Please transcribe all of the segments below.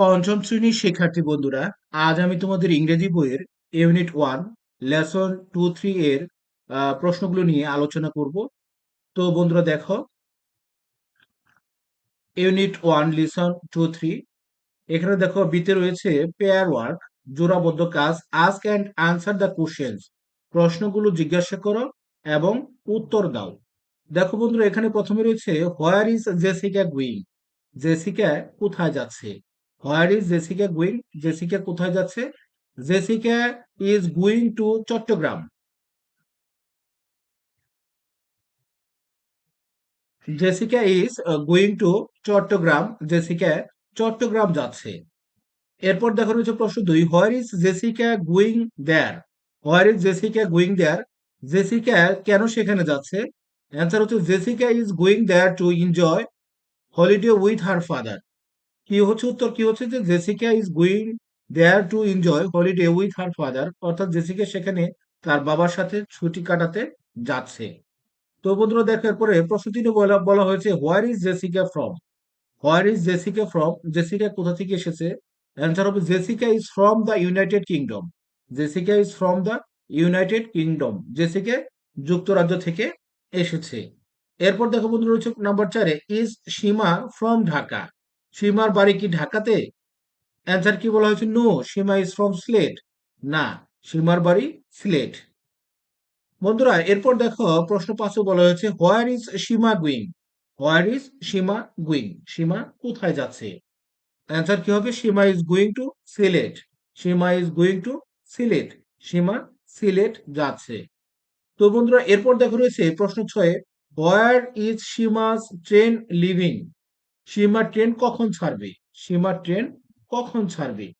পঞ্চম শ্রেণির শিক্ষার্থী বন্ধুরা, আজ আমি তোমাদের ইংরেজি বইয়ের unit one, lesson two three এর প্রশ্নগুলো নিয়ে আলোচনা করব। তো বন্ধুরা দেখো, unit one, lesson two three, এখানে দেখো বিতে রয়েছে পেয়ার ওয়ার্ক জোড়াবদ্ধ কাজ, ask and answer the questions, প্রশ্নগুলো জিজ্ঞাসা করো এবং উত্তর দাও। দেখো বন্ধুরা, এখানে প্রথমে রয়েছে, where is Jessica going Jessica কোথায় যাচ্ছে? Where is Jessica going Jessica কোথায় যাচ্ছে? Jessica is going to Chattogram Jessica is going to Chattogram Jessica Chattogram যাচ্ছে। এরপর দেখা রয়েছে প্রশ্ন দুই। Where is Jessica going there where is Jessica going there Jessica কেন সেখানে যাচ্ছে? অ্যান্সার হচ্ছে Jessica is going there to enjoy holiday with her father কি হচ্ছে উত্তর? কি হচ্ছে যে Jessica is going there to enjoy holiday with her father অর্থাৎ জেসিকা সেখানে তার বাবার সাথে ছুটি কাটাতে যাচ্ছে। তো বন্ধুরা দেখার পরে প্রশ্ন তিনে বলা হয়েছে where is Jessica from where is Jessica from Jessica কোথা থেকে এসেছে? অ্যান্সার হবে Jessica is from the United Kingdom Jessica is from the United Kingdom Jessica যুক্তরাজ্য থেকে এসেছে। এরপর দেখো বন্ধু রয়েছে নাম্বার চারে ইজ সীমা ফ্রম ঢাকা সীমার বাড়ি কি ঢাকাতে? অ্যান্সার কি বলা হয়েছে? No Seema is from Sylhet না, সীমার বাড়ি সিলেট বন্ধুরা, এরপর দেখো প্রশ্ন পাঁচে বলা হয়েছে where is Seema going where is Seema going Seema কোথায় যাচ্ছে? অ্যান্সার কি হবে? Seema is going to Sylhet Seema is going to Sylhet Seema Sylhet যাচ্ছে। তো বন্ধুরা, এরপর দেখো রয়েছে প্রশ্ন ছয়ে where is Seema's train leaving Seema train কখন ছাড়বে? সীমা ট্রেন কখন ছাড়বে?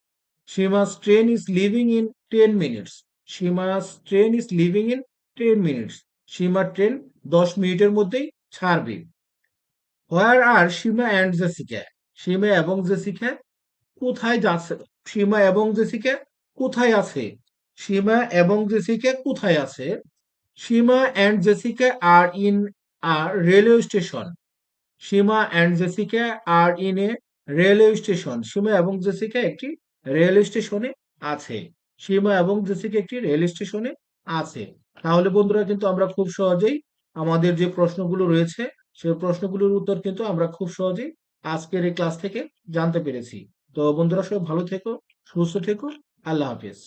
Seema's train is leaving in ten minutes. Seema's train is leaving in ten minutes. Seema train দশ মিনিটের মধ্যেই ছাড়বে। Where are Seema and Jessica? Seema এবং জেসিকা কোথায় যাচ্ছে? সীমা এবং জেসিকা কোথায় আছে? সীমা এবং জেসিকা কোথায় আছে? Seema and Jessica are in are railway station. Seema and Jessica are in a railway station Seema এবং জেসিকা একটি রেলওয়ে স্টেশনে আছে। সীমা এবং জেসিকা একটি রেল স্টেশনে আছে। তাহলে বন্ধুরা কিন্তু আমরা খুব সহজেই আমাদের যে প্রশ্নগুলো রয়েছে, সেই প্রশ্নগুলোর উত্তর কিন্তু আমরা খুব সহজেই আজকের এই ক্লাস থেকে জানতে পেরেছি। তো বন্ধুরা সবাই ভালো থেকো, সুস্থ থেকো, আল্লাহ হাফিজ।